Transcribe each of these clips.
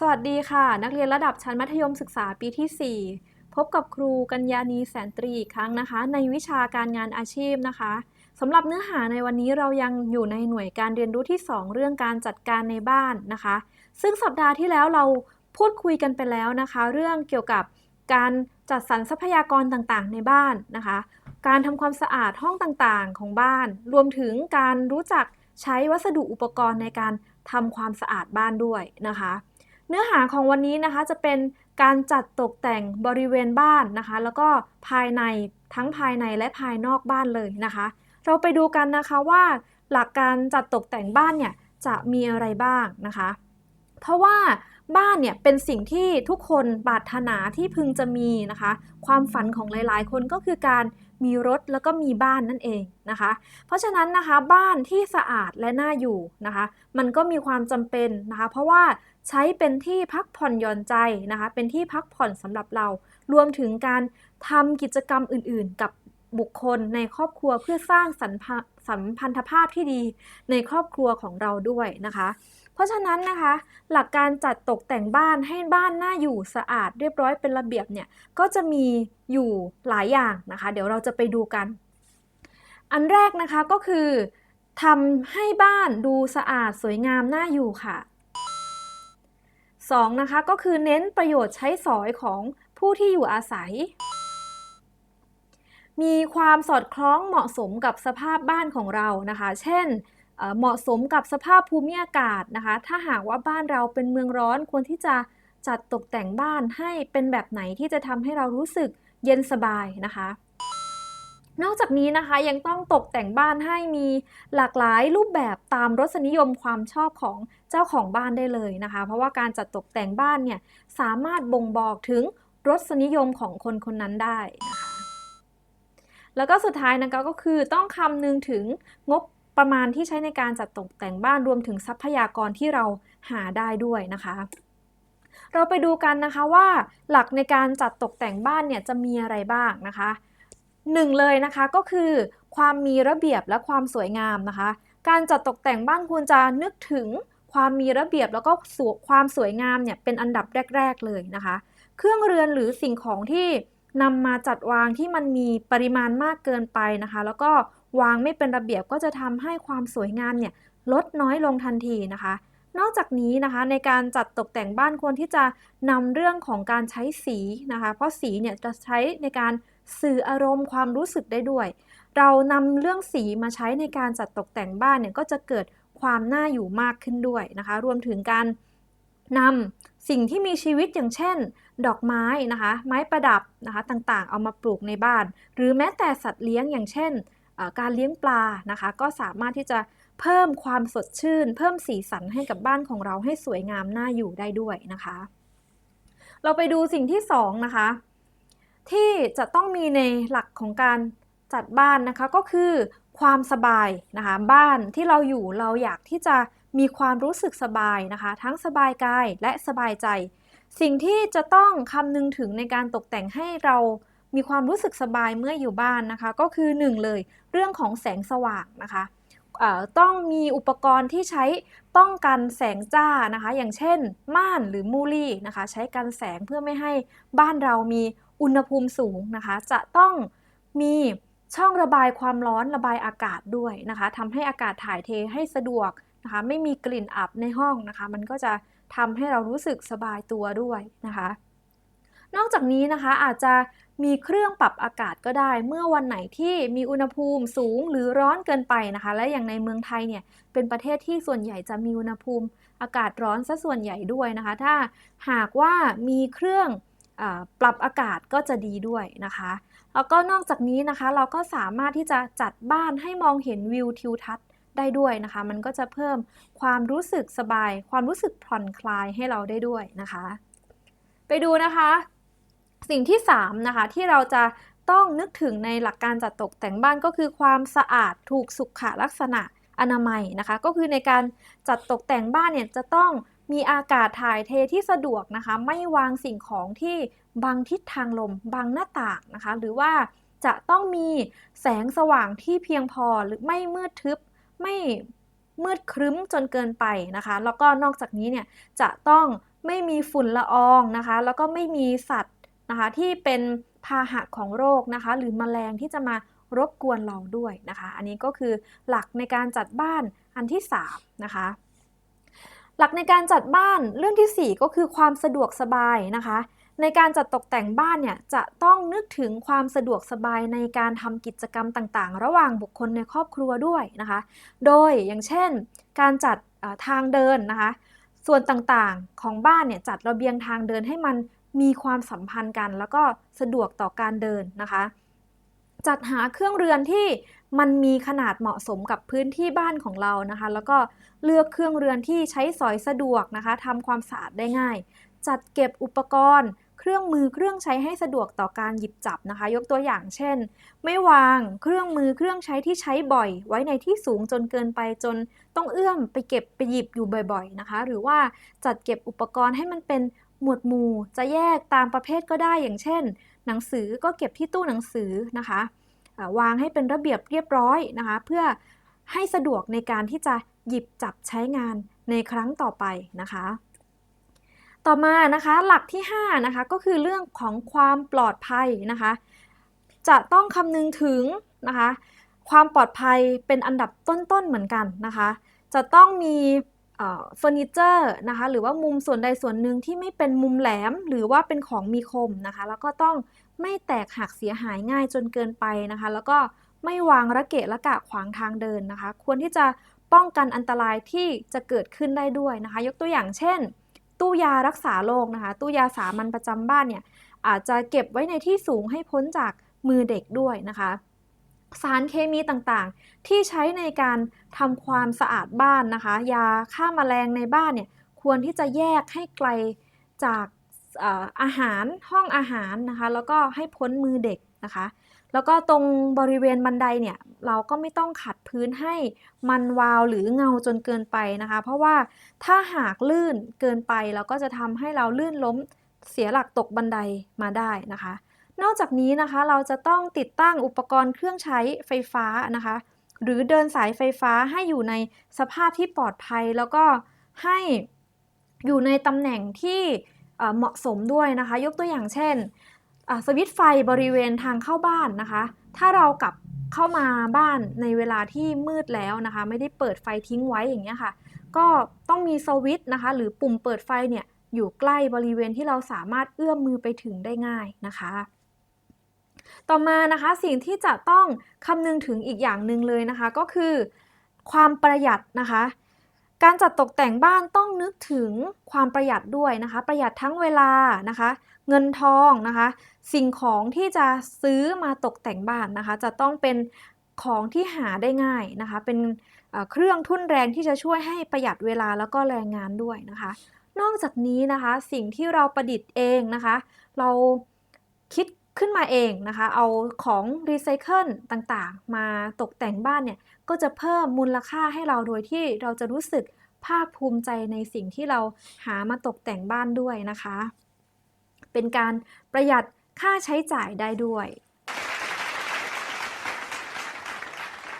สวัสดีค่ะ นักเรียนระดับชั้นมัธยมศึกษาปีที่ 4 พบกับครูกัญญานีแสนตรีอีกครั้งนะคะ ในวิชาการงานอาชีพนะคะสำหรับเนื้อหาในวันนี้เรายังอยู่ในหน่วยการเรียนรู้ที่ 2 เรื่องการจัดการในบ้านนะคะ ซึ่งสัปดาห์ที่แล้วเราพูดคุยกันไปแล้วนะคะ เรื่องเกี่ยวกับการจัดสรรทรัพยากรต่างๆ ในบ้านนะคะ การทำความสะอาดห้องต่างๆ ของบ้าน รวมถึงการรู้จักใช้วัสดุอุปกรณ์ในการทำความสะอาดบ้านด้วยนะคะ เนื้อหาของวันนี้นะคะจะเป็นการจัดตกแต่งบริเวณบ้านนะคะ แล้วก็ภายในทั้งภายในและภายนอกบ้านเลยนะคะ เราไปดูกันนะคะว่า หลักการจัดตกแต่งบ้านเนี่ยจะมีอะไรบ้างนะคะ เพราะว่าบ้านเนี่ยเป็นสิ่งที่ทุกคนปรารถนาที่พึงจะมีนะคะ ความฝันของหลายๆ คนก็คือการ มีรถแล้วก็มีบ้านนั่นเองนะคะ เพราะฉะนั้นนะคะบ้านที่สะอาดและน่าอยู่นะคะ มันก็มีความจำเป็นนะคะ เพราะว่าใช้เป็นที่พักผ่อนหย่อนใจนะคะ เป็นที่พักผ่อนสำหรับเรา รวมถึงการทำกิจกรรมอื่น ๆ กับบุคคลในครอบครัวเพื่อสร้างสัมพันสัมพันธภาพที่ดีในครอบครัวของเราด้วยนะคะ เพราะฉะนั้นนะคะ หลักการจัดตกแต่งบ้านให้บ้านน่าอยู่สะอาดเรียบร้อยเป็นระเบียบเนี่ยก็จะมีอยู่หลายอย่างนะคะ เดี๋ยวเราจะไปดูกัน อันแรกนะคะก็คือทำให้บ้านดูสะอาดสวยงามน่าอยู่ค่ะ 2. นะคะก็คือเน้นประโยชน์ใช้สอยของผู้ที่อยู่อาศัย มีความสอดคล้องเหมาะสมกับสภาพบ้านของเรานะคะ เช่น เหมาะสมกับสภาพภูมิอากาศนะคะ ถ้าหากว่าบ้านเราเป็นเมืองร้อนควรที่จะจัดตกแต่งบ้านให้เป็นแบบไหนที่จะทำให้เรารู้สึกเย็นสบายนะคะ นอกจากนี้นะคะยังต้องตกแต่งบ้านให้มีหลากหลายรูปแบบตามรสนิยมความชอบของเจ้าของบ้านได้เลยนะคะ เพราะว่าการจัดตกแต่งบ้านเนี่ยสามารถบ่งบอกถึงรสนิยมของคนคนนั้นได้นะคะแล้วก็สุดท้ายนะคะก็คือต้องคำนึงถึงงบ ประมาณที่ใช้ในการจัดตกแต่งบ้านรวมถึงทรัพยากรที่เราหาได้ด้วยนะคะ เราไปดูกันนะคะว่าหลักในการจัดตกแต่งบ้านเนี่ยจะมีอะไรบ้างนะคะหนึ่งเลยนะคะก็คือความมีระเบียบและความสวยงามนะคะ การจัดตกแต่งบ้านควรจะนึกถึงความมีระเบียบแล้วก็สวความสวยงามเนี่ยเป็นอันดับแรก ๆ เลยนะคะ เครื่องเรือนหรือสิ่งของที่นำมาจัดวางที่มันมีปริมาณมากเกินไปนะคะ แล้วก็ วางไม่เป็นระเบียบก็จะทำให้ความสวยงามเนี่ยลดน้อยลงทันทีนะคะ นอกจากนี้นะคะในการจัดตกแต่งบ้านควรที่จะนำเรื่องของการใช้สีนะคะ เพราะสีเนี่ยจะใช้ในการสื่ออารมณ์ความรู้สึกได้ด้วย เรานำเรื่องสีมาใช้ในการจัดตกแต่งบ้านเนี่ยก็จะเกิดความน่าอยู่มากขึ้นด้วยนะคะ รวมถึงการนำสิ่งที่มีชีวิตอย่างเช่น ดอกไม้นะคะ ไม้ประดับนะคะต่างๆ เอามาปลูกในบ้าน หรือแม้แต่สัตว์เลี้ยงอย่างเช่น การเลี้ยงปลานะคะ ก็สามารถที่จะเพิ่มความสดชื่น เพิ่มสีสันให้กับบ้านของเราให้สวยงามน่าอยู่ได้ด้วยนะคะ เราไปดูสิ่งที่สองนะคะที่จะต้องมีในหลักของการจัดบ้านนะคะก็คือความสบายนะคะบ้านที่เราอยู่เราอยากที่จะมีความรู้สึกสบายนะคะ ทั้งสบายกายและสบายใจ สิ่งที่จะต้องคำนึงถึงในการตกแต่งให้เรามีความรู้สึกสบายเมื่ออยู่บ้านนะคะ ก็คือหนึ่งเลย เรื่องของแสงสว่างนะคะต้องมีอุปกรณ์ที่ใช้ป้องกันแสงจ้านะคะ อย่างเช่น ม่านหรือมูลี่นะคะ ใช้กันแสงเพื่อไม่ให้บ้านเรามีอุณหภูมิสูงนะคะ จะต้องมีช่องระบายความร้อนระบายอากาศด้วยนะคะทำให้อากาศถ่ายเทให้สะดวกนะคะ ไม่มีกลิ่นอับในห้องนะคะ มันก็จะทำให้เรารู้สึกสบายตัวด้วยนะคะ นอกจากนี้นะคะอาจจะ มีเครื่องปรับอากาศก็ได้ เมื่อวันไหนที่มีอุณหภูมิสูงหรือร้อนเกินไปนะคะ และอย่างในเมืองไทยเนี่ยเป็นประเทศที่ส่วนใหญ่จะมีอุณหภูมิ อากาศร้อนซะส่วนใหญ่ด้วยนะคะ ถ้าหากว่ามีเครื่องอปรับอากาศก็จะดีด้วยนะคะแล้วก็นอกจากนี้นะคะ เราก็สามารถที่จะจัดบ้านให้มองเห็นวิวทิวทัศน์ได้ด้วยนะคะ มันก็จะเพิ่มความรู้สึกสบาย ความรู้สึกผ่อนคลายให้เราได้ด้วยนะคะ ไปดูนะคะ สิ่งที่3นะคะที่เราจะต้องนึกถึงในหลักการจัดตกแต่งบ้านก็คือความสะอาดถูกสุขลักษณะอนามัยนะคะ ก็คือในการจัดตกแต่งบ้านเนี่ยจะต้องมีอากาศถ่ายเทที่สะดวกนะคะ ไม่วางสิ่งของที่บังทิศทางลมบังหน้าต่างนะคะ หรือว่าจะต้องมีแสงสว่างที่เพียงพอหรือไม่มืดทึบไม่มืดครึ้มจนเกินไปนะคะ แล้วก็นอกจากนี้เนี่ยจะต้องไม่มีฝุ่นละอองนะคะ แล้วก็ไม่มีสัตว์ นะคะที่เป็นพาหะของโรคนะคะ หรือแมลงที่จะมารบกวนเราด้วยนะคะ อันนี้ก็คือหลักในการจัดบ้านอันที่3นะคะหลักในการจัดบ้านเรื่องทีสี่ 4 ก็คือความสะดวกสบายนะคะ ในการจัดตกแต่งบ้านเนี่ยจะต้องนึกถึงความสะดวกสบายในการทำกิจกรรมต่างๆ ระหว่างบุคคลในครอบครัวด้วยนะคะ โดยอย่างเช่น การจัดทางเดินนะคะ ส่วนต่างๆของบ้านเนี่ยจัดระเบียงทางเดินให้มัน มีความสัมพันธ์กัน แล้วก็สะดวกต่อการเดินนะคะ จัดหาเครื่องเรือนที่มันมีขนาดเหมาะสมกับพื้นที่บ้านของเรานะคะ แล้วก็เลือกเครื่องเรือนที่ใช้สอยสะดวกนะคะทำความสะอาดได้ง่าย จัดเก็บอุปกรณ์ เครื่องมือเครื่องใช้ให้สะดวกต่อการหยิบจับนะคะ ยกตัวอย่างเช่น ไม่วางเครื่องมือเครื่องใช้ที่ใช้บ่อย ไว้ในที่สูงจนเกินไปจนต้องเอื้อมไปเก็บไปหยิบอยู่บ่อย ๆนะคะ หรือว่าจัดเก็บอุปกรณ์ให้มันเป็น หมวดหมู่จะแยกตามประเภทก็ได้อย่างเช่น หนังสือก็เก็บที่ตู้หนังสือนะคะวางให้เป็นระเบียบเรียบร้อยนะคะ เพื่อให้สะดวกในการที่จะหยิบจับใช้งานในครั้งต่อไปนะคะ ต่อมานะคะหลักที่5นะคะก็คือเรื่องของความปลอดภัยนะคะ จะต้องคำนึงถึงนะคะ ความปลอดภัยเป็นอันดับต้นๆเหมือนกันนะคะ จะต้องมี เฟอร์นิเจอร์นะคะหรือว่ามุมส่วนใดส่วนหนึ่งที่ไม่เป็นมุมแหลม หรือว่าเป็นของมีคมนะคะ แล้วก็ต้องไม่แตกหักเสียหายง่ายจนเกินไปนะคะ แล้วก็ไม่วางระเกะระกะขวางทางเดินนะคะ ควรที่จะป้องกันอันตรายที่จะเกิดขึ้นได้ด้วยนะคะ ยกตัวอย่างเช่น ตู้ยารักษาโรคนะคะ ตู้ยาสามัญประจำบ้านเนี่ยอาจจะเก็บไว้ในที่สูงให้พ้นจากมือเด็กด้วยนะคะ สารเคมีต่างๆ ที่ใช้ในการทำความสะอาดบ้านนะคะ ยาฆ่ามาแมลงในบ้านเนี่ยควรที่จะแยกให้ไกลจากอาหารห้องอาหารนะคะ แล้วก็ให้พ้นมือเด็กนะคะ แล้วก็ตรงบริเวณบันไดเนี่ยเราก็ไม่ต้องขัดพื้นให้มันวาวหรือเงาจนเกินไปนะคะ เพราะว่าถ้าหากลื่นเกินไปเราก็จะทำให้เราลื่นล้มเสียหลักตกบันไดมาได้นะคะ นอกจากนี้นะคะเราจะต้องติดตั้งอุปกรณ์เครื่องใช้ไฟฟ้านะคะ หรือเดินสายไฟฟ้าให้อยู่ในสภาพที่ปลอดภัย แล้วก็ให้อยู่ในตำแหน่งที่เหมาะสมด้วยนะคะ ยกตัวอย่างเช่นสวิตไฟบริเวณทางเข้าบ้านนะคะ ถ้าเรากลับเข้ามาบ้านในเวลาที่มืดแล้วนะคะ ไม่ได้เปิดไฟทิ้งไว้อย่างเงี้ยค่ะ ก็ต้องมีสวิตนะคะ หรือปุ่มเปิดไฟเนี่ยอยู่ใกล้บริเวณที่เราสามารถเอื้อมมือไปถึงได้ง่ายนะคะ ต่อมานะคะสิ่งที่จะต้องคำนึงถึงอีกอย่างหนึ่งเลยนะคะ ก็คือ ความประหยัดนะคะ การจัดตกแต่งบ้านต้องนึกถึงความประหยัดด้วยนะคะ ประหยัดทั้งเวลานะคะ เงินทองนะคะ สิ่งของที่จะซื้อมาตกแต่งบ้านนะคะ จะต้องเป็นของที่หาได้ง่ายนะคะ เป็นเครื่องทุ่นแรงที่จะช่วยให้ประหยัดเวลาแล้วก็แรงงานด้วยนะคะ นอกจากนี้นะคะสิ่งที่เราประดิษฐ์เองนะคะ เราคิด ขึ้นมาเองนะคะ เอาของรีไซเคิลต่างๆ มาตกแต่งบ้านเนี่ย ก็จะเพิ่มมูลค่าให้เราโดยที่เราจะรู้สึกภาคภูมิใจในสิ่งที่เราหามาตกแต่งบ้านด้วยนะคะ เป็นการประหยัดค่าใช้จ่ายได้ด้วย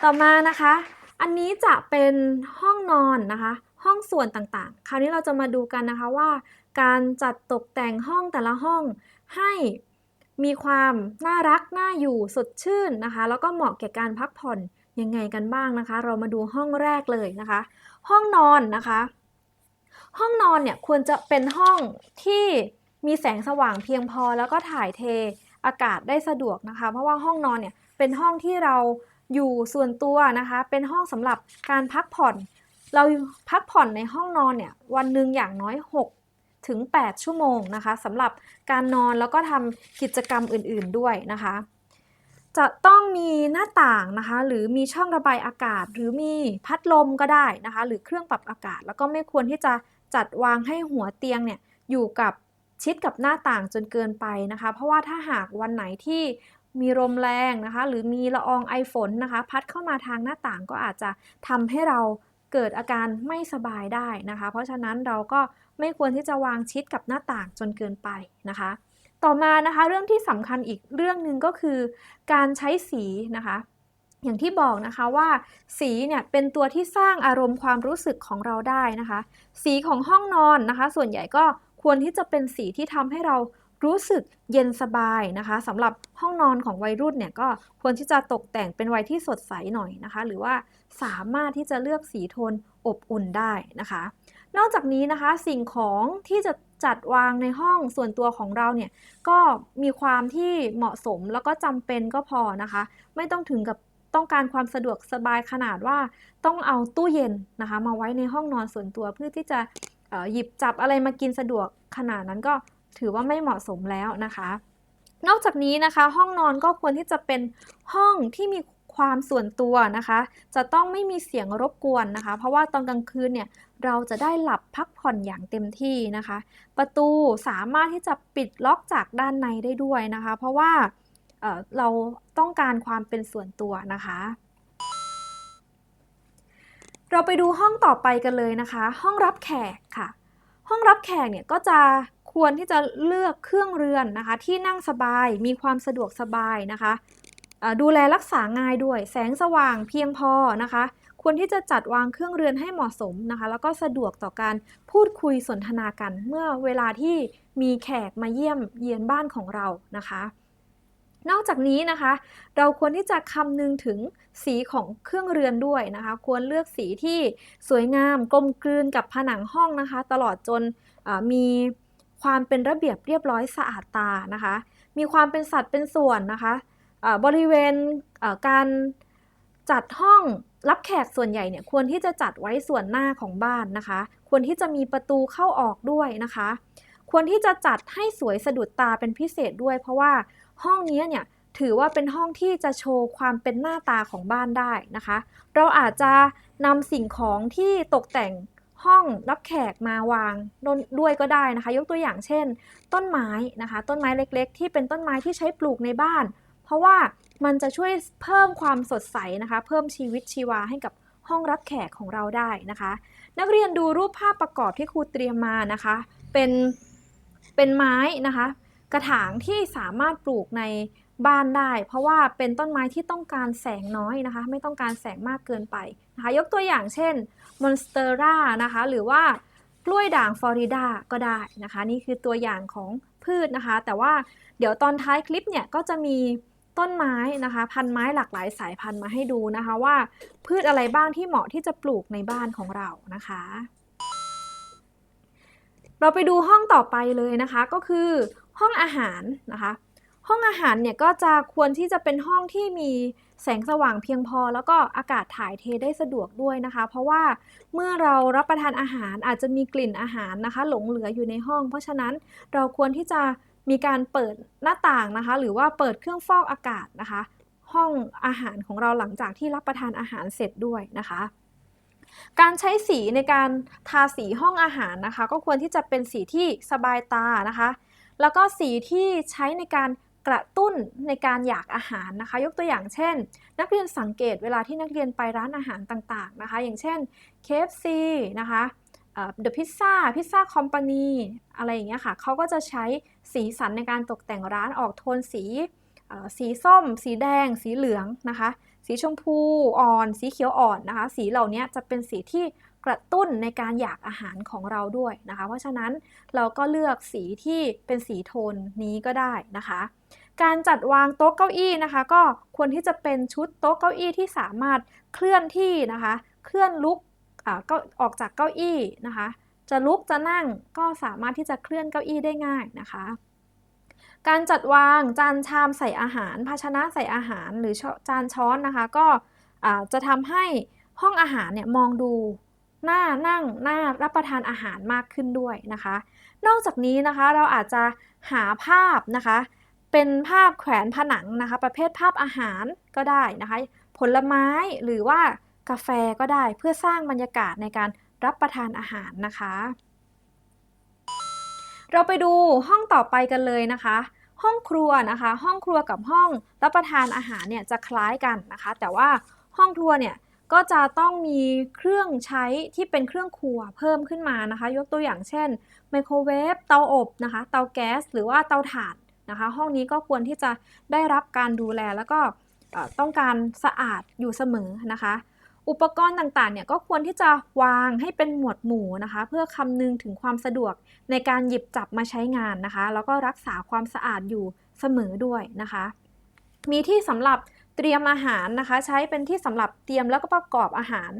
ต่อมานะคะ อันนี้จะเป็นห้องนอนนะคะ ห้องส่วนต่างๆ คราวนี้เราจะมาดูกันนะคะว่า การจัดตกแต่งห้องแต่ละห้องให้ มีความน่ารักน่าอยู่สดชื่นนะคะ แล้วก็เหมาะแก่การพักผ่อนยังไงกันบ้างนะคะ เรามาดูห้องแรกเลยนะคะ ห้องนอนนะคะ ห้องนอนเนี่ยควรจะเป็นห้องที่มีแสงสว่างเพียงพอแล้วก็ถ่ายเทอากาศได้สะดวกนะคะ เพราะว่าห้องนอนเนี่ยเป็นห้องที่เราอยู่ส่วนตัวนะคะ เป็นห้องสำหรับการพักผ่อน เราพักผ่อนในห้องนอนเนี่ยวันหนึ่งอย่างน้อย 6 ถึง 8 ชั่วโมงนะคะสำหรับการนอนแล้วก็ทำกิจกรรมอื่นๆด้วยนะคะ จะต้องมีหน้าต่างนะคะ หรือมีช่องระบายอากาศ หรือมีพัดลมก็ได้นะคะ หรือเครื่องปรับอากาศ แล้วก็ไม่ควรที่จะจัดวางให้หัวเตียงเนี่ยอยู่กับชิดกับหน้าต่างจนเกินไปนะคะ เพราะว่าถ้าหากวันไหนที่มีลมแรงนะคะ หรือมีละอองไอฝนนะคะ พัดเข้ามาทางหน้าต่างก็อาจจะทำให้เราเกิดอาการไม่สบายได้นะคะ เพราะฉะนั้นเราก็ ไม่ควรที่จะวางชิดกับหน้าต่างจนเกินไปนะคะ ต่อมานะคะเรื่องที่สำคัญอีกเรื่องหนึ่งก็คือ การใช้สีนะคะ อย่างที่บอกนะคะว่าสีเนี่ยเป็นตัวที่สร้างอารมณ์ความรู้สึกของเราได้นะคะ สีของห้องนอนนะคะ ส่วนใหญ่ก็ควรที่จะเป็นสีที่ทำให้เรารู้สึกเย็นสบายนะคะสำหรับห้องนอนของวัยรุ่นเนี่ยก็ควรที่จะตกแต่งเป็นวัยที่สดใสหน่อยนะคะ หรือว่าสามารถที่จะเลือกสีโทนอบอุ่นได้นะคะ นอกจากนี้นะคะสิ่งของที่จะจัดวางในห้องส่วนตัวของเราเนี่ยก็มีความที่เหมาะสมแล้วก็จำเป็นก็พอนะคะ ไม่ต้องถึงกับต้องการความสะดวกสบายขนาดว่าต้องเอาตู้เย็นนะคะ มาไว้ในห้องนอนส่วนตัวเพื่อที่จะหยิบจับอะไรมากินสะดวกขนาดนั้นก็ถือว่าไม่เหมาะสมแล้วนะคะ นอกจากนี้นะคะห้องนอนก็ควรที่จะเป็นห้องที่มีความส่วนตัวนะคะ จะต้องไม่มีเสียงรบกวนนะคะ เพราะว่าตอนกลางคืนเนี่ย เราจะได้หลับพักผ่อนอย่างเต็มที่นะคะ ประตูสามารถที่จะปิดล็อกจากด้านในได้ด้วยนะคะ เพราะว่าเเราต้องการความเป็นส่วนตัวนะคะ เราไปดูห้องต่อไปกันเลยนะคะ ห้องรับแขกค่ะ ห้องรับแขกเนี่ยก็จะควรที่จะเลือกเครื่องเรือนนะคะ ที่นั่งสบายมีความสะดวกสบายนะคะ ดูแลรักษาง่ายด้วยแสงสว่างเพียงพอนะคะ ควรที่จะจัดวางเครื่องเรือนให้เหมาะสมนะคะ แล้วก็สะดวกต่อการพูดคุยสนทนากัน เมื่อเวลาที่มีแขกมาเยี่ยมเยียนบ้านของเรานะคะ นอกจากนี้นะคะ เราควรที่จะคำนึงถึงสีของเครื่องเรือนด้วยนะคะ ควรเลือกสีที่สวยงามกลมกลืนกับผนังห้องนะคะ ตลอดจนมีความเป็นระเบียบเรียบร้อยสะอาดตานะคะ มีความเป็นสัดเป็นส่วนนะคะอ่าบริเวณการ จัดห้องรับแขกส่วนใหญ่เนี่ยควรที่จะจัดไว้ส่วนหน้าของบ้านนะคะ ควรที่จะมีประตูเข้าออกด้วยนะคะ ควรที่จะจัดให้สวยสะดุดตาเป็นพิเศษด้วย เพราะว่าห้องนี้เนี่ยถือว่าเป็นห้องที่จะโชว์ความเป็นหน้าตาของบ้านได้นะคะ เราอาจจะนำสิ่งของที่ตกแต่งห้องรับแขกมาวางด้วยก็ได้นะคะ ยกตัวอย่างเช่น ต้นไม้นะคะ ต้นไม้เล็กๆ ที่เป็นต้นไม้ที่ใช้ปลูกในบ้าน เพราะว่า มันจะช่วยเพิ่มความสดใสนะคะ เพิ่มชีวิตชีวาให้กับห้องรับแขกของเราได้นะคะ นักเรียนดูรูปภาพประกอบที่ครูเตรียมมานะคะ เป็นเป็นไม้นะคะ กระถางที่สามารถปลูกในบ้านได้ เพราะว่าเป็นต้นไม้ที่ต้องการแสงน้อยนะคะ ไม่ต้องการแสงมากเกินไปนะคะ ยกตัวอย่างเช่นมอนสเตอร่านะคะ หรือว่ากล้วยด่างฟลอริดาก็ได้นะคะ นี่คือตัวอย่างของพืชนะคะ แต่ว่าเดี๋ยวตอนท้ายคลิปเนี่ยก็จะมี ต้นไม้นะคะ พันไม้หลากหลายสายพันธุ์มาให้ดูนะคะว่า พืชอะไรบ้างที่เหมาะที่จะปลูกในบ้านของเรานะคะ เราไปดูห้องต่อไปเลยนะคะก็คือห้องอาหารนะคะ ห้องอาหารเนี่ยก็จะควรที่จะเป็นห้องที่มีแสงสว่างเพียงพอ แล้วก็อากาศถ่ายเทได้สะดวกด้วยนะคะ เพราะว่าเมื่อเรารับประทานอาหารอาจจะมีกลิ่นอาหารนะคะ หลงเหลืออยู่ในห้อง เพราะฉะนั้นเราควรที่จะ มีการเปิดหน้าต่างนะคะ หรือว่าเปิดเครื่องฟอกอากาศนะคะ ห้องอาหารของเราหลังจากที่รับประทานอาหารเสร็จด้วยนะคะ การใช้สีในการทาสีห้องอาหารนะคะ ก็ควรที่จะเป็นสีที่สบายตานะคะ แล้วก็สีที่ใช้ในการกระตุ้นในการอยากอาหารนะคะ ยกตัวอย่างเช่น นักเรียนสังเกตเวลาที่นักเรียนไปร้านอาหารต่างๆนะคะ อย่างเช่น KFC นะคะ เอ่อ The Pizza Pizza Company อะไรอย่างเงี้ยค่ะเขาก็จะใช้สีสันในการตกแต่งร้านออกโทนสีสีส้ม สีแดง สีเหลืองนะคะ สีชมพูอ่อน สีเขียวอ่อนนะคะ สีเหล่านี้จะเป็นสีที่กระตุ้นในการอยากอาหารของเราด้วยนะคะ เพราะฉะนั้นเราก็เลือกสีที่เป็นสีโทนนี้ก็ได้นะคะ การจัดวางโต๊ะเก้าอี้นะคะ ก็ควรที่จะเป็นชุดโต๊ะเก้าอี้ที่สามารถเคลื่อนที่นะคะ เคลื่อนลุก อ่าก็ออกจากเก้าอี้นะคะ จะลุกจะนั่งก็สามารถที่จะเคลื่อนเก้าอี้ได้ง่ายนะคะ การจัดวางจานชามใส่อาหาร ภาชนะใส่อาหารหรือจานช้อนนะคะ ก็จะทำให้ห้องอาหารเนี่ยมองดูหน่านั่งหน่ารับประทานอาหารมากขึ้นด้วยนะคะ นอกจากนี้นะคะเราอาจจะหาภาพนะคะ เป็นภาพแขวนผนังนะคะ ประเภทภาพอาหารก็ได้นะคะ ผลไม้หรือว่า กาแฟก็ได้เพื่อสร้างบรรยากาศในการรับประทานอาหารนะคะ เราไปดูห้องต่อไปกันเลยนะคะ ห้องครัวนะคะ ห้องครัวกับห้องรับประทานอาหารเนี่ยจะคล้ายกันนะคะ แต่ว่าห้องครัวเนี่ยก็จะต้องมีเครื่องใช้ที่เป็นเครื่องครัวเพิ่มขึ้นมานะคะ ยกตัวอย่างเช่นไมโครเวฟเตาอบนะคะ เตาแก๊ส หรือว่าเตาถ่านนะคะ ห้องนี้ก็ควรที่จะได้รับการดูแลแล้วก็ต้องการสะอาดอยู่เสมอนะคะ อุปกรณ์ต่างๆเนี่ยก็ควรที่จะวางให้เป็นหมวดหมู่นะคะ เพื่อคำนึงถึงความสะดวกในการหยิบจับมาใช้งานนะคะ แล้วก็รักษาความสะอาดอยู่เสมอด้วยนะคะ มีที่สำหรับเตรียมอาหารนะคะ ใช้เป็นที่สำหรับเตรียมแล้วก็ประกอบอาหาร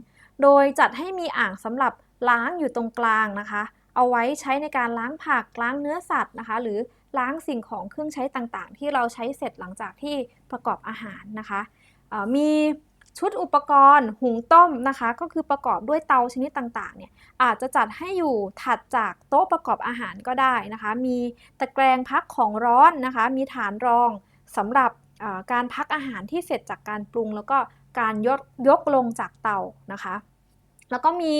โดยจัดให้มีอ่างสำหรับล้างอยู่ตรงกลางนะคะ เอาไว้ใช้ในการล้างผักล้างเนื้อสัตว์นะคะ หรือล้างสิ่งของเครื่องใช้ต่างๆ ที่เราใช้เสร็จหลังจากที่ประกอบอาหารนะคะมี ชุดอุปกรณ์หุงต้มนะคะ ก็คือประกอบด้วยเตาชนิดต่างๆเนี่ยอาจจะจัดให้อยู่ถัดจากโต๊ะประกอบอาหารก็ได้นะคะ มีตะแกรงพักของร้อนนะคะ มีฐานรองสำหรับการพักอาหารที่เสร็จจากการปรุง แล้วก็การยกยกลงจากเตานะคะ แล้วก็มี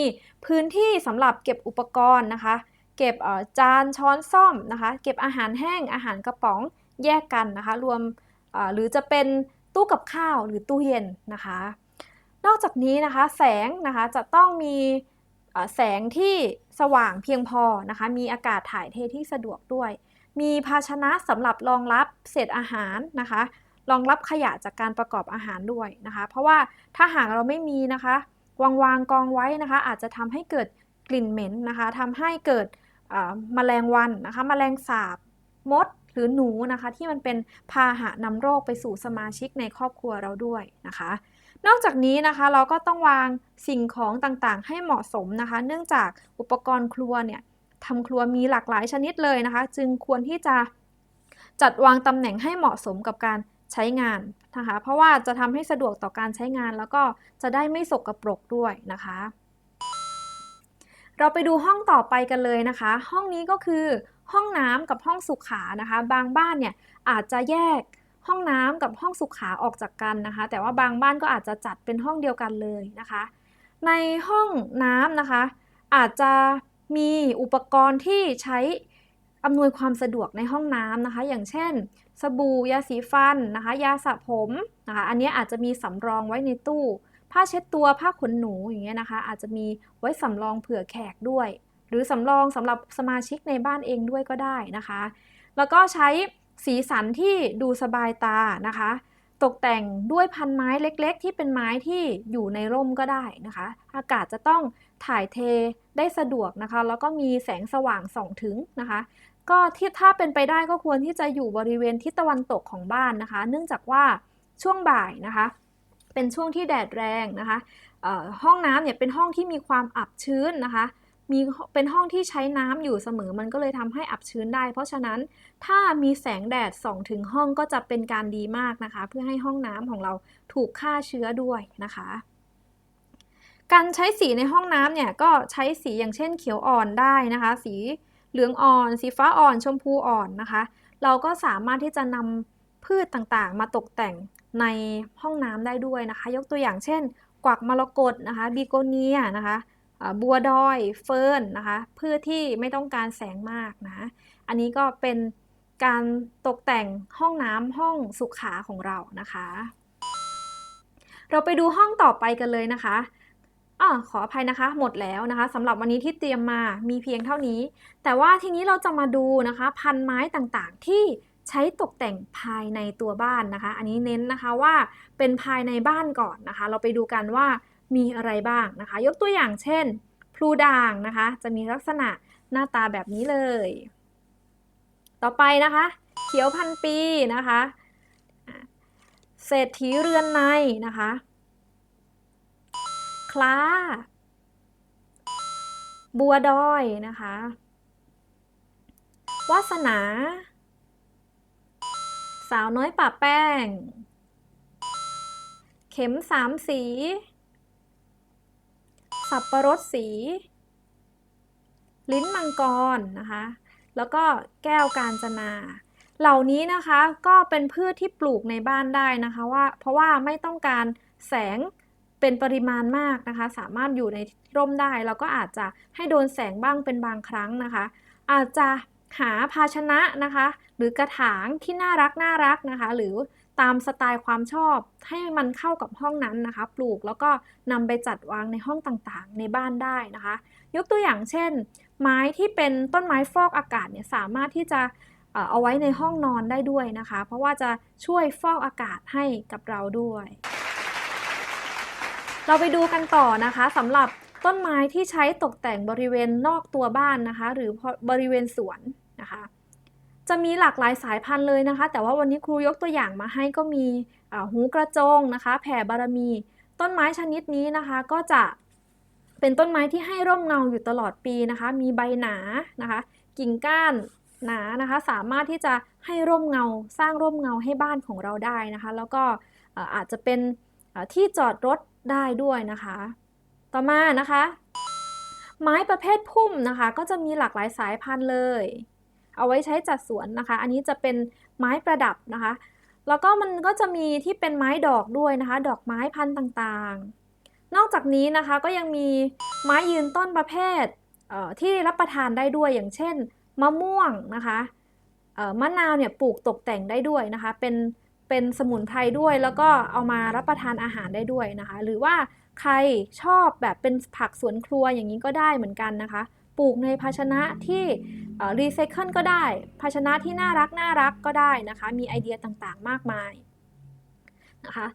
พื้นที่สำหรับเก็บอุปกรณ์นะคะ เก็บจานช้อนซ่อมนะคะ เก็บอาหารแห้งอาหารกระป๋องแยกกันนะคะ รวมหรือจะเป็น ตู้กับข้าวหรือตู้เย็นนะคะ นอกจากนี้นะคะแสงนะคะจะต้องมีแสงที่สว่างเพียงพอนะคะ มีอากาศถ่ายเทที่สะดวกด้วย มีภาชนะสำหรับรองรับเศษอาหารนะคะ รองรับขยะจากการประกอบอาหารด้วยนะคะ เพราะว่าถ้าหากเราไม่มีนะคะวางวางกองไว้นะคะ อาจจะทำให้เกิดกลิ่นเหม็นนะคะทำให้เกิดแมลงวันนะคะแมลงสาบมด รือหนูนะคะที่มันเป็นพาหะนำโรคไปสู่สมาชิกในครอบครัวเราด้วยนะคะ นอกจากนี้นะคะเราก็ต้องวางสิ่งของต่างๆ ให้เหมาะสมนะคะ เนื่องจากอุปกรณ์ครัวเนี่ยทำครัวมีหลากหลายชนิดเลยนะคะ จึงควรที่จะจัดวางตำแหน่งให้เหมาะสมกับการใช้งานนะคะ เพราะว่าจะทำให้สะดวกต่อการใช้งานแล้วก็จะได้ไม่สกปรกด้วยนะคะ เราไปดูห้องต่อไปกันเลยนะคะ ห้องนี้ก็คือ ห้องน้ำกับห้องสุขานะคะ บางบ้านเนี่ยอาจจะแยกห้องน้ำกับห้องสุขาออกจากกันนะคะ แต่ว่าบางบ้านก็อาจจะจัดเป็นห้องเดียวกันเลยนะคะ ในห้องน้ำนะคะ อาจจะมีอุปกรณ์ที่ใช้อำนวยความสะดวกในห้องน้ำนะคะ อย่างเช่น สบู่ยาสีฟันนะคะ ยาสระผมนะคะ อันนี้อาจจะมีสำรองไว้ในตู้ ผ้าเช็ดตัวผ้าขนหนูอย่างเงี้ยนะคะ อาจจะมีไว้สำรองเผื่อแขกด้วย หรือสำรองสำหรับสมาชิกในบ้านเองด้วยก็ได้นะคะ แล้วก็ใช้สีสันที่ดูสบายตานะคะ ตกแต่งด้วยพันไม้เล็กๆ ที่เป็นไม้ที่อยู่ในร่มก็ได้นะคะ อากาศจะต้องถ่ายเทได้สะดวกนะคะ แล้วก็มีแสงสว่างส่องถึงนะคะ ก็ที่ถ้าเป็นไปได้ก็ควรที่จะอยู่บริเวณทิศตะวันตกของบ้านนะคะ เนื่องจากว่าช่วงบ่ายนะคะ เป็นช่วงที่แดดแรงนะคะห้องน้ำเนี่ยเป็นห้องที่มีความอับชื้นนะคะ มีเป็นห้องที่ใช้น้ำอยู่เสมอ มันก็เลยทำให้อับชื้นได้ เพราะฉะนั้นถ้ามีแสงแดดส่องถึงห้องก็จะเป็นการดีมากนะคะ เพื่อให้ห้องน้ำของเราถูกฆ่าเชื้อด้วยนะคะ การใช้สีในห้องน้ำเนี่ยก็ใช้สีอย่างเช่นเขียวอ่อนได้นะคะ สีเหลืองอ่อน สีฟ้าอ่อน ชมพูอ่อนนะคะ เราก็สามารถที่จะนำพืชต่างๆ มาตกแต่งในห้องน้ำได้ด้วยนะคะ ยกตัวอย่างเช่น กวักมรกตนะคะบีโกเนียนะคะ บัวดอยเฟิร์นนะคะพืชที่ไม่ต้องการแสงมากนะอันนี้ก็เป็นการตกแต่งห้องน้ำห้องสุขาของเรานะคะ เราไปดูห้องต่อไปกันเลยนะคะอขออภัยนะคะ หมดแล้วนะคะสำหรับวันนี้ที่เตรียมมามีเพียงเท่านี้ แต่ว่าทีนี้เราจะมาดูนะคะ พันไม้ต่างๆ ที่ใช้ตกแต่งภายในตัวบ้านนะคะ อันนี้เน้นนะคะว่าเป็นภายในบ้านก่อนนะคะ เราไปดูกันว่า มีอะไรบ้างนะคะ ยกตัวอย่างเช่น พลูด่างนะคะ จะมีลักษณะหน้าตาแบบนี้เลย ต่อไปนะคะ เขียวพันปีนะคะเศรษฐีเรือนในนะคะ คล้า บัวดอยนะคะ วาสนา สาวน้อยป่าแป้ง เข็มสามสี สับประรดสี ลิ้นมังกรนะคะ แล้วก็แก้วกาญจนา เหล่านี้นะคะก็เป็นพืชที่ปลูกในบ้านได้นะคะว่าเพราะว่าไม่ต้องการแสงเป็นปริมาณมากนะคะ สามารถอยู่ในร่มได้แล้วก็อาจจะให้โดนแสงบ้างเป็นบางครั้งนะคะ อาจจะหาภาชนะนะคะ หรือกระถางที่น่ารักน่ารักนะคะ หรือ ตามสไตล์ความชอบให้มันเข้ากับห้องนั้นนะคะ ปลูกแล้วก็นำไปจัดวางในห้องต่างๆ ในบ้านได้นะคะ ยกตัวอย่างเช่น ไม้ที่เป็นต้นไม้ฟอกอากาศเนี่ยสามารถที่จะเอาไว้ในห้องนอนได้ด้วยนะคะ เพราะว่าจะช่วยฟอกอากาศให้กับเราด้วย เราไปดูกันต่อนะคะสำหรับต้นไม้ที่ใช้ตกแต่งบริเวณนอกตัวบ้านนะคะ หรือบริเวณสวนนะคะ จะมีหลากหลายสายพันธุ์เลยนะคะ แต่ว่าวันนี้ครูยกตัวอย่างมาให้ก็มีหูกระจงนะคะ แผ่บารมี ต้นไม้ชนิดนี้นะคะ ก็จะเป็นต้นไม้ที่ให้ร่มเงาอยู่ตลอดปีนะคะ มีใบหนานะคะ กิ่งก้านหนานะคะ สามารถที่จะให้ร่มเงาสร้างร่มเงาให้บ้านของเราได้นะคะ แล้วก็อาจจะเป็นที่จอดรถได้ด้วยนะคะ ต่อมานะคะ ไม้ประเภทพุ่มนะคะ ก็จะมีหลากหลายสายพันธุ์เลย เอาไว้ใช้จัดสวนนะคะ อันนี้จะเป็นไม้ประดับนะคะ แล้วก็มันก็จะมีที่เป็นไม้ดอกด้วยนะคะ ดอกไม้พันธุ์ต่างๆ นอกจากนี้นะคะก็ยังมีไม้ยืนต้นประเภทเที่รับประทานได้ด้วยอย่างเช่น มะม่วงนะคะมะนาวเนี่ยปลูกตกแต่งได้ด้วยนะคะ เป็นเป็นสมุนไพรด้วย แล้วก็เอามารับประทานอาหารได้ด้วยนะคะ หรือว่าใครชอบแบบเป็นผักสวนครัวอย่างนี้ก็ได้เหมือนกันนะคะ ปลูกในภาชนะที่รีไซเคิลก็ได้ ภาชนะที่น่ารักน่ารักก็ได้นะคะ มีไอเดียต่างๆมากมายนะคะ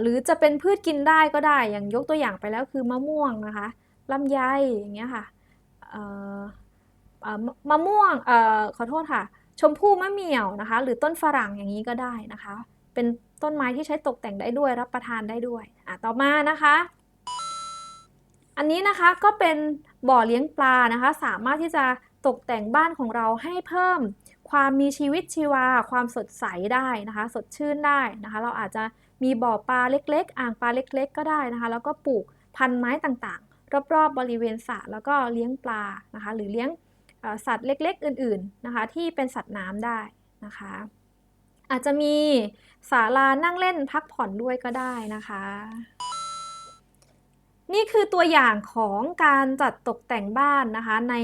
หรือจะเป็นพืชกินได้ก็ได้ อย่างยกตัวอย่างไปแล้วคือมะม่วงนะคะลำไยอย่างเงี้ยค่ะมะม่วงออขอโทษค่ะ ชมพู่มะเหมี่ยวนะคะ หรือต้นฝรั่งอย่างนี้ก็ได้นะคะ เป็นต้นไม้ที่ใช้ตกแต่งได้ด้วยรับประทานได้ด้วย ต่อมานะคะ อันนี้นะคะก็เป็นบ่อเลี้ยงปลานะคะ สามารถที่จะตกแต่งบ้านของเราให้เพิ่ม ความมีชีวิตชีวา ความสดใสได้นะคะ สดชื่นได้นะคะ เราอาจจะมีบ่อปลาเล็ก ๆ อ่างปลาเล็ก ๆ ก็ได้นะคะ แล้วก็ปลูกพันธุ์ไม้ต่างๆ รอบๆบริเวณสระแล้วก็เลี้ยงปลานะคะ หรือเลี้ยงสัตว์เล็ก ๆ อื่นๆนะคะ ที่เป็นสัตว์น้ำได้นะคะ อาจจะมีศาลานั่งเล่นพักผ่อนด้วยก็ได้นะคะ นี่คือตัวอย่างของการจัดตกแต่งบ้านนะคะ ใน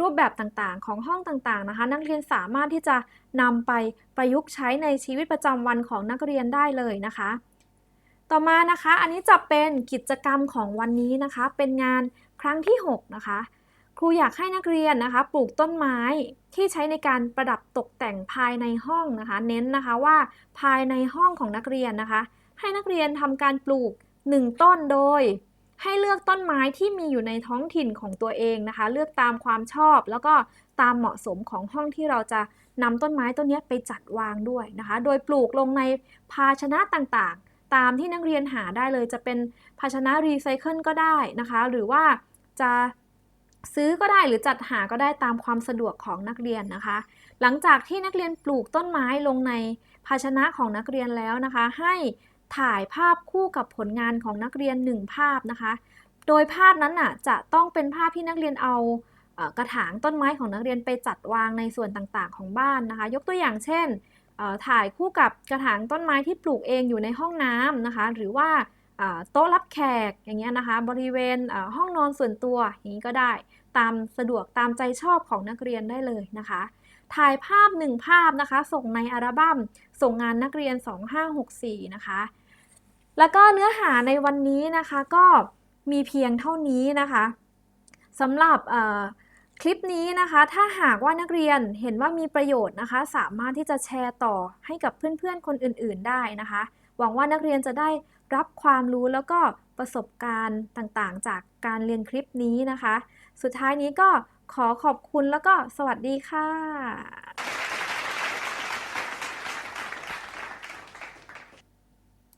รูปแบบต่างๆ ของห้องต่างๆนะคะ นักเรียนสามารถที่จะนำไปประยุกต์ใช้ในชีวิตประจำวันของนักเรียนได้เลยนะคะ ต่อมานะคะ อันนี้จะเป็นกิจกรรมของวันนี้นะคะ เป็นงานครั้งที่ 6 นะคะ ครูอยากให้นักเรียนนะคะ ปลูกต้นไม้ที่ใช้ในการประดับตกแต่งภายในห้องนะคะ เน้นนะคะว่าภายในห้องของนักเรียนนะคะ ให้นักเรียนทำการปลูก 1 ต้นโดย ให้เลือกต้นไม้ที่มีอยู่ในท้องถิ่นของตัวเองนะคะ เลือกตามความชอบแล้วก็ตามเหมาะสมของห้องที่เราจะนำต้นไม้ต้นนี้ไปจัดวางด้วยนะคะ โดยปลูกลงในภาชนะต่างๆ ตามที่นักเรียนหาได้เลยจะเป็นภาชนะรีไซเคิลก็ได้นะคะ หรือว่าจะซื้อก็ได้หรือจัดหาก็ได้ตามความสะดวกของนักเรียนนะคะ หลังจากที่นักเรียนปลูกต้นไม้ลงในภาชนะของนักเรียนแล้วนะคะ ให้ ถ่ายภาพคู่กับผลงานของนักเรียนหนึ่งภาพนะคะ โดยภาพนั้นน่ะจะต้องเป็นภาพที่นักเรียนเอากระถางต้นไม้ของนักเรียนไปจัดวางในส่วนต่างๆ ของบ้านนะคะ ยกตัวอย่างเช่น ถ่ายคู่กับกระถางต้นไม้ที่ปลูกเองอยู่ในห้องน้ำนะคะ หรือว่าโต๊ะรับแขกอย่างเงี้ยนะคะ บริเวณห้องนอนส่วนตัวอย่างนี้ก็ได้ ตามสะดวกตามใจชอบของนักเรียนได้เลยนะคะ ถ่ายภาพ 1 ภาพนะคะ ส่งในอัลบั้มส่งงานนักเรียน 2564 นะคะ แล้วก็เนื้อหาในวันนี้นะคะก็มีเพียงเท่านี้นะคะสำหรับคลิปนี้นะคะ ถ้าหากว่านักเรียนเห็นว่ามีประโยชน์นะคะ สามารถที่จะแชร์ต่อให้กับเพื่อนๆ คนอื่นๆ ได้นะคะ หวังว่านักเรียนจะได้รับความรู้แล้วก็ประสบการณ์ต่างๆ จากการเรียนคลิปนี้นะคะ สุดท้ายนี้ก็ ขอขอบคุณแล้วก็สวัสดีค่ะ